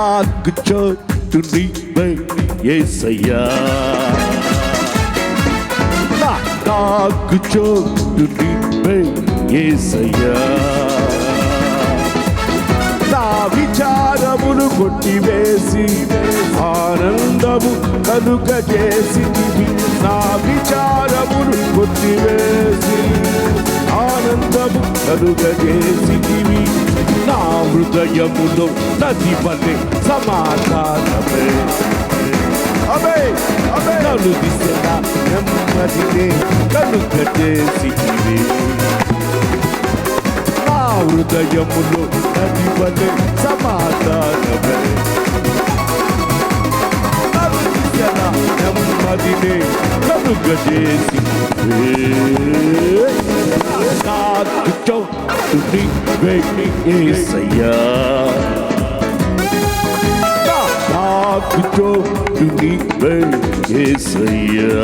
నాకు చోటు నీవే ఏసయ్యా. నా నాకు చోటు నీవే ఏసయ్యా. నా విచారమును కొట్టివేసి ఆనందము కలుగ చేసి నా విచారమును కొట్టివేసి ఆనందము కలుగ చేసి నా హృదయములో నది వలె సమాధానమే. అబే అబే. నలు దిశల నెమ్మదినే కలుగ చేసి నా హృదయములో నది వలె సమాధానమే. నలు దిశల నెమ్మదినే యేసయ్యా నాకు చోటు నీవే యేసయ్యా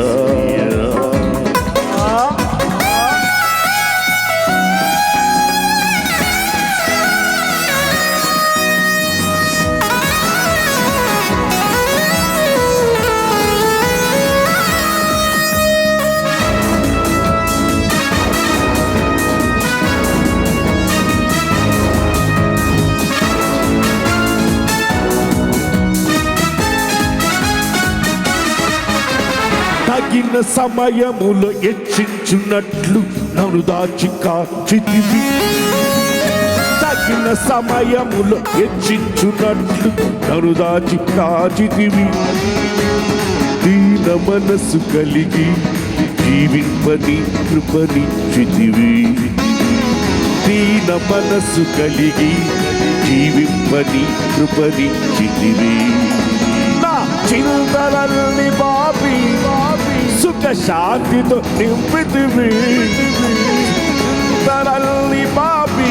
తగిన సమయములో హెచ్చించున్నట్లు నన్ను దాచి కాచితివి. తగిన సమయములో హెచ్చించున్నట్లు నన్ను దాచి కాచితివి. దీన మనసు కలిగి జీవింపని కృపనిచ్చితివి దీన మనసు కలిగి జీవింపని కృపనిచ్చితివి నా చింతలన్నీ బాబి సుఖ శాంతితో నింపితివి చింతలన్నీ పాపి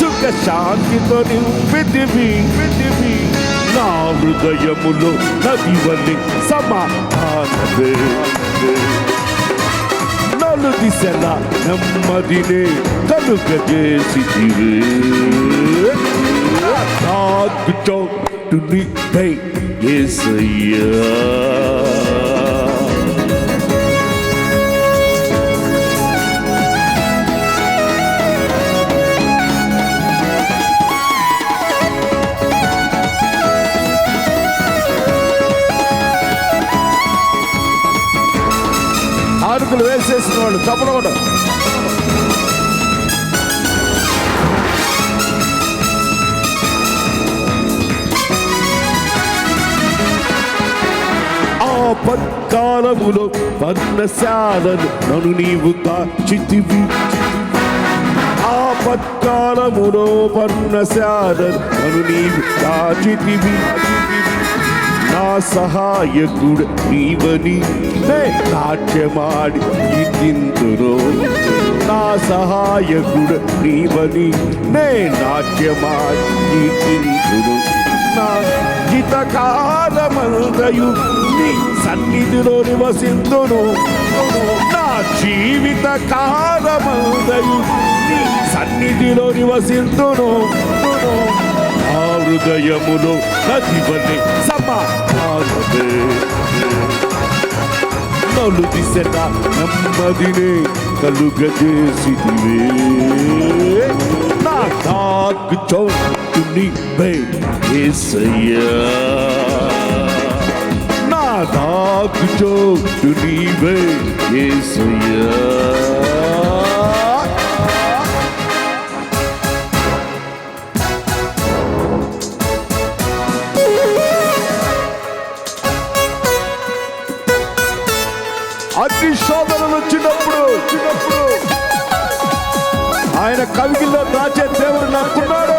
సుఖ శాంతితో నింపితివి నా హృదయములో నదివల్లి సమాధానమే. నలు దిశల నెమ్మదినే కలుగజేసితివే. నాకు చోటు నీపై యేసయ్యా ఆరుకులు వేసేసిన వాళ్ళు తప్పకుండా ఆపత్కాలములో పన్నశాలను నన్ను నీవు దాచితివి. ఆపత్కాలములో పన్నశాలను నన్ను నీవు దాచితివి. నా సహాయకుడు నీవని నాట్యమాడి తిందును నా సహాయకుడు నీవని నే నాట్యమాడి తిందును నా జితకాలమంతయు నీ సన్నిధిలో నివసిందును నా జీవిత కాలమందయు నీ సన్నిధిలో నివసిందును ఆ హృదయములో నది వలె సమాధానమే నలు దిశన నెమ్మదినే కలుగజేసిదివే నా నాకు చోటు నీవే యేసయ్యా నా నాకు చోటు నీవే కవిగిల్లో దాచే దేవుడు నాకున్నాడు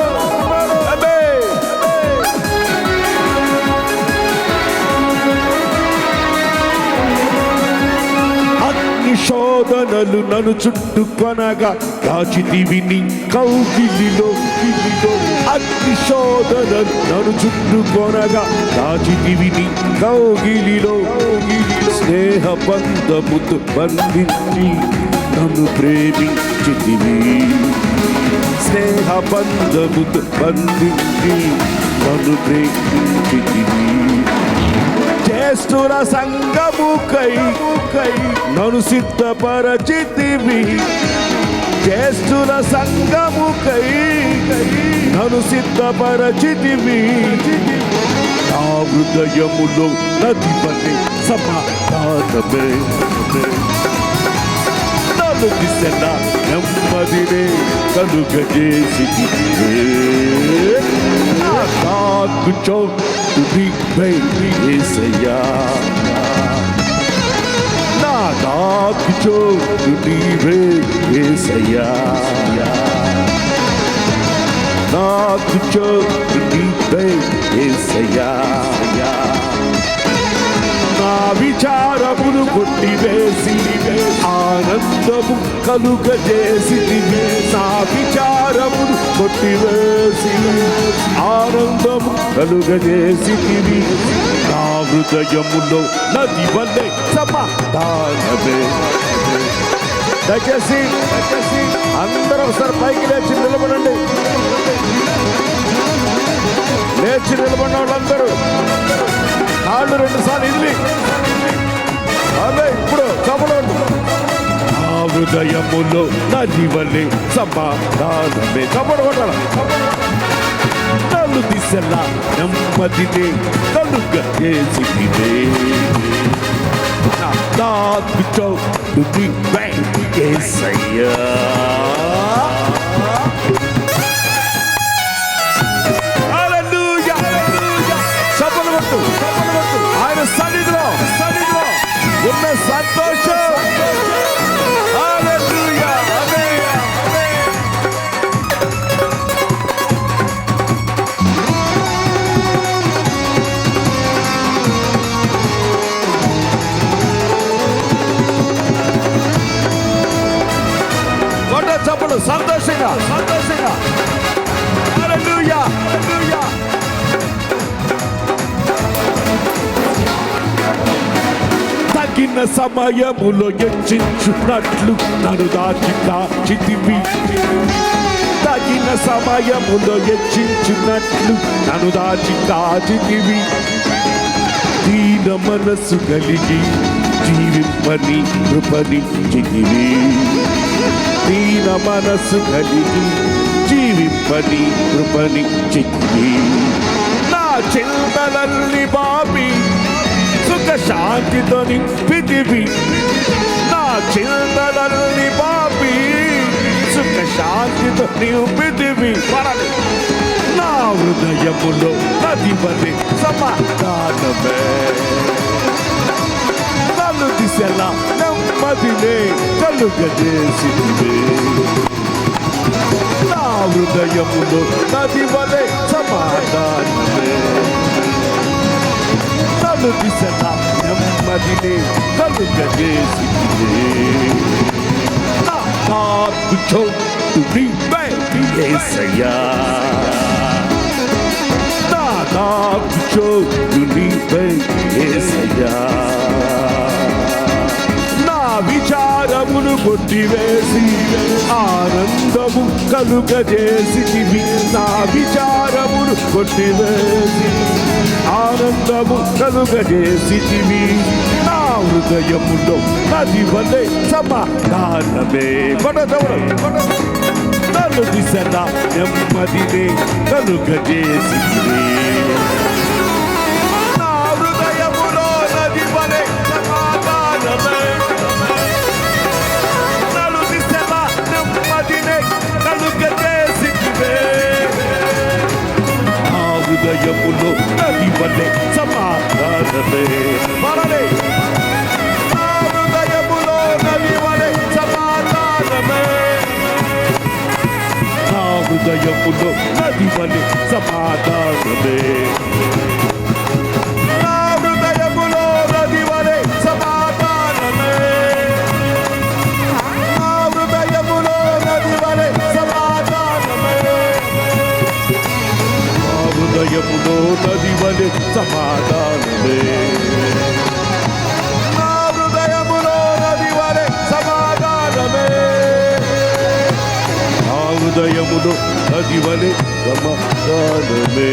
శోధనలు నన్ను చుట్టుకొనగా దాచితివి నీ కౌగిలిలో కిలిలో. అగ్ని శోధనలు నన్ను చుట్టుకొనగా దాచితివి నీ కౌగిలిలో స్నేహ బంధముతో బంధించి నన్ను ప్రేమించితివి స్నేహ బంధముతో బంధించి నన్ను ప్రేమించితివి చేస్తున్న సంగముకై కై నన్ను సిద్ధపరచితివి. చేస్తున్న సంగముకై నన్ను సిద్ధపరచితివి. నా హృదయములో నది పని సమాధానమే. నన్ను దిశల కనుక చేసి నాకు చోటు నీవయ్యా నా నాకు చోటు నీవే ఏసయ్యా నాకు చోటు నీవే ఏసయ్యా నా విచారమును కొట్టివేసి ఆనందము కలుగజేసి నా విచారమును కొట్టివేసి ఆనందము కలుగజేసి నా హృదయములో నది వల్లే సమాధానమే. దయచేసి దయచేసి అందరూ ఒకసారి పైకి లేచి నిలబడండి. లేచి నిలబడిన వాళ్ళందరూ. కాళ్ళు రెండు సార్లు ఇదిలి. అదే ఇప్పుడు చపడండి ఆ హృదయములో నది వల్లే సమాధానమే. చపడ కొట్టాల నన్ను దిశలా నెమ్మదినే కలుగ చేసినే నాకు చోటు నీవే యేసయ్యా హల్లెలూయా సమయములో హెచ్చించున్నట్లు నన్ను దాచి దాచితివి తగిన సమయములో హెచ్చించున్నట్లు నన్ను దాచి దాచితివి దీన మనస్సు కలిగి జీవింపని కృపని చితివి దీన మనస్సు కలిగి జీవింపని కృపని చితివి నా చింతలల్ని బాబు శాంతితో నింపితివి నా చింతలల్ని బాబి సుఖ శాంతితో నింపితివి నా హృదయములో నది సమాధానమే. నన్ను దిశలా నెమ్మదినే కలుగజేసింది నా హృదయములో నది వలె సమాధానమే. నన్ను దిశలా నెమ్మదినే కలుగజేసింది నా నాకు చోటు నీవే యేసయ్యా నా నాకు చోటు నీవే యేసయ్యా నా కొట్టివేసి ఆనందము కలుగజేసితివి నా విచారమును కొట్టివేసి ఆనందము కలుగజేసితివి నా హృదయములో నది వలె సమాధానమే. కొడదవరు నన్ను దిశ నెమ్మదినే కలుగజేసితివి హృదయములో నది వలె సమాధానమే. మరలే హృదయములో నది వలె సమాధానమే. నా హృదయములో నది వలె సమాధానమే. నీవే సమాధానమే. నా హృదయములో నది వలె సమాధానమే. నా హృదయములో నది వలె సమాధానమే.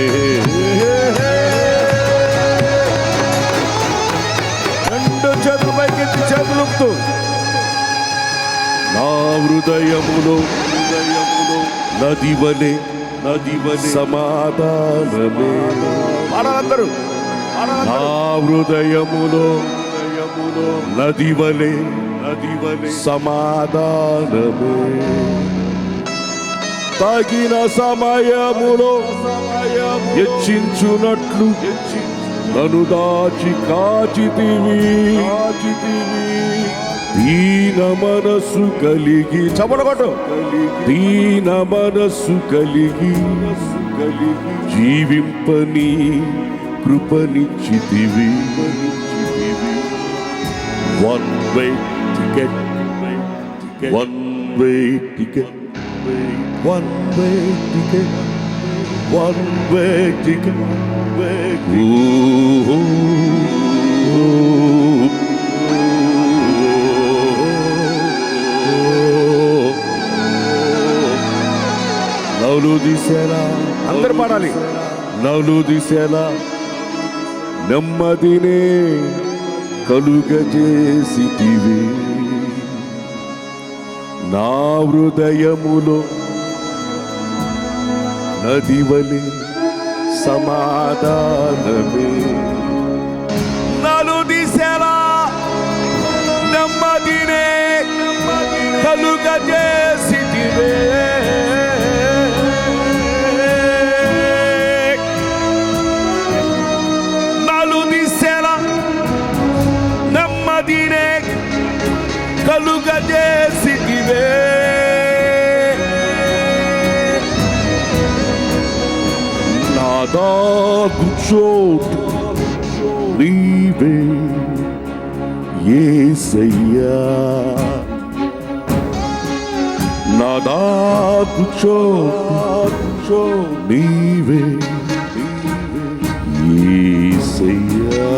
రెండు చేతులు పైకెత్తి చేతులుపుతూ నా హృదయములో హృదయములో నది వలె సమాధానమే. పాడాలందరూ. నా హృదయములో హృదయములో నది వలె నది వలె సమాధానమే. తగిన సమయములో హెచ్చించునట్లు నన్ను దాచి కాచితివి. కాచితివి. దీన మనస్సు కలిగి చపడగొట్టు దీన మనస్సు కలిగి కలిగి జీవింపని కృపనిచ్చితివి. One way ticket one way ticket one way ticket one way ticket నవ్వులు దిశలా అందరు పాడాలి. నవ్వులు దిశలా నెమ్మదినే కలుగజేసిటివి నా హృదయములో నదివలి సమాధానమే. నలు దిశలా నెమ్మదినే కలుగజే నాదా కూర్చోటు నీవే ఏసయ్యా నాదా కూర్చోటు నీవే ఏసయ్యా